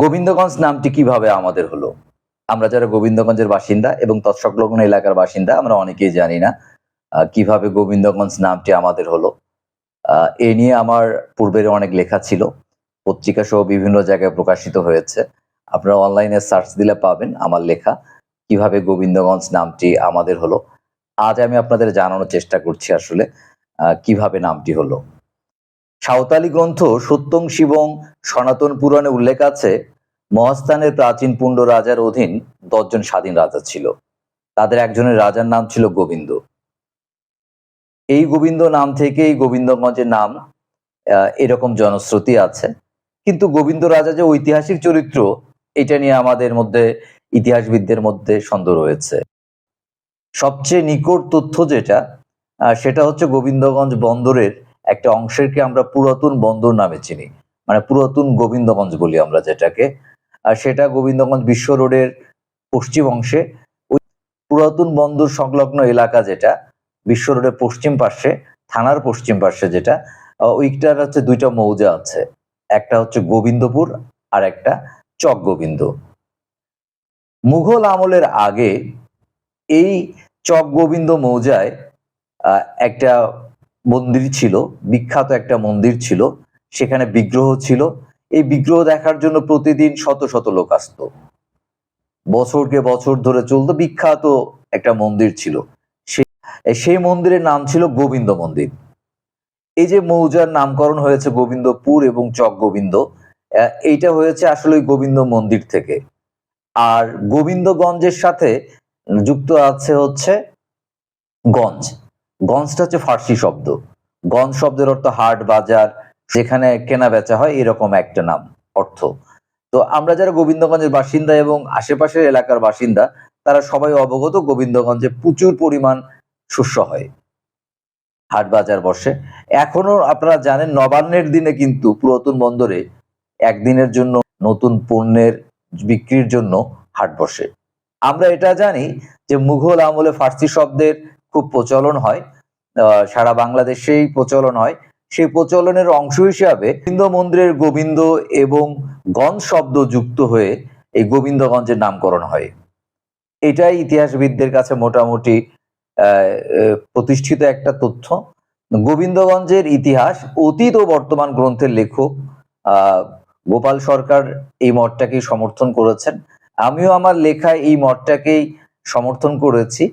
গোবিন্দগঞ্জ নামটি কীভাবে আমাদের হলো? আমরা যারা গোবিন্দগঞ্জের বাসিন্দা এবং তৎসংলগ্ন এলাকার বাসিন্দা, আমরা অনেকেই জানি না কীভাবে গোবিন্দগঞ্জ নামটি আমাদের হলো। এ নিয়ে আমার পূর্বের অনেক লেখা ছিল পত্রিকা সহ বিভিন্ন জায়গায় প্রকাশিত হয়েছে। আপনারা অনলাইনে সার্চ দিলে পাবেন আমার লেখা, কীভাবে গোবিন্দগঞ্জ নামটি আমাদের হলো। আজ আমি আপনাদের জানানোর চেষ্টা করছি আসলে কীভাবে নামটি হলো। সাঁওতালি গ্রন্থ সত্যং শিবং সনাতন পুরাণে উল্লেখ আছে, মহাস্থানের প্রাচীন পুণ্ড রাজার অধীন দশজন স্বাধীন রাজা ছিল। তাদের একজনের রাজার নাম ছিল গোবিন্দ। এই গোবিন্দ নাম থেকেই গোবিন্দগঞ্জের নাম এরকম জনশ্রুতি আছে। কিন্তু গোবিন্দ রাজা যে ঐতিহাসিক চরিত্র, এটা নিয়ে আমাদের মধ্যে, ইতিহাসবিদদের মধ্যে সন্দেহ রয়েছে। সবচেয়ে নিকট তথ্য যেটা সেটা হচ্ছে গোবিন্দগঞ্জ বন্দরের একটা অংশেরকে আমরা পুরাতন বন্দর নামে চিনি। মানে পুরাতন গোবিন্দগঞ্জ বলি আমরা যেটাকে। আর সেটা গোবিন্দগঞ্জ বিশ্ব রোডের পশ্চিম অংশে। ওই পুরাতন বন্দর সংলগ্ন এলাকা যেটা, বিশ্ব রোডের পশ্চিম পাশে থানার পশ্চিম পাশে যেটা ওইটার হচ্ছে দুইটা মৌজা আছে। একটা হচ্ছে গোবিন্দপুর আর একটা চক গোবিন্দ মুঘল আমলের আগে এই চক গোবিন্দ মৌজায় একটা মন্দির ছিল, বিখ্যাত একটা মন্দির ছিল, সেখানে বিগ্রহ ছিল। এই বিগ্রহ দেখার জন্য প্রতিদিন শত শত লোক আসতো। বছরকে বছর ধরে চলতো, বিখ্যাত একটা মন্দির ছিল। সেই মন্দিরের নাম ছিল গোবিন্দ মন্দির। এই যে মৌজার নামকরণ হয়েছে গোবিন্দপুর এবং চক গোবিন্দ এইটা হয়েছে আসলে ওই গোবিন্দ মন্দির থেকে। আর গোবিন্দগঞ্জের সাথে যুক্ত আছে হচ্ছে গঞ্জ। গঞ্জটা হচ্ছে ফার্সি শব্দ। গঞ্জ শব্দের অর্থ হাট, বাজার, যেখানে কেনা বেচা হয় এরকম একটা নাম, অর্থ। তো আমরা যারা গোবিন্দগঞ্জের বাসিন্দা এবং আশেপাশের এলাকার বাসিন্দা, তারা সবাই অবগত গোবিন্দগঞ্জে প্রচুর পরিমাণ শস্য হয়। হাট, বাজার বসে। এখনও আপনারা জানেন, নবান্নের দিনে কিন্তু পুরাতন বন্দরে একদিনের জন্য নতুন পণ্যের বিক্রির জন্য হাট বসে। আমরা এটা জানি যে মুঘল আমলে ফার্সি শব্দের খুব প্রচলন হয়। সারা বাংলাদেশেই প্রচলন হয়। সেই প্রচলনের অংশ হিসাবে গোবিন্দ মন্দিরের গোবিন্দ এবং গঞ্জ শব্দ যুক্ত হয়ে এই গোবিন্দগঞ্জের নামকরণ হয়। এটাই ইতিহাসবিদদের কাছে মোটামুটি প্রতিষ্ঠিত একটা তথ্য। গোবিন্দগঞ্জের ইতিহাস, অতীত ও বর্তমান গ্রন্থের লেখক গোপাল সরকার এই মঠটাকেই সমর্থন করেছেন। আমিও আমার লেখায় এই মঠটাকেই সমর্থন করেছি।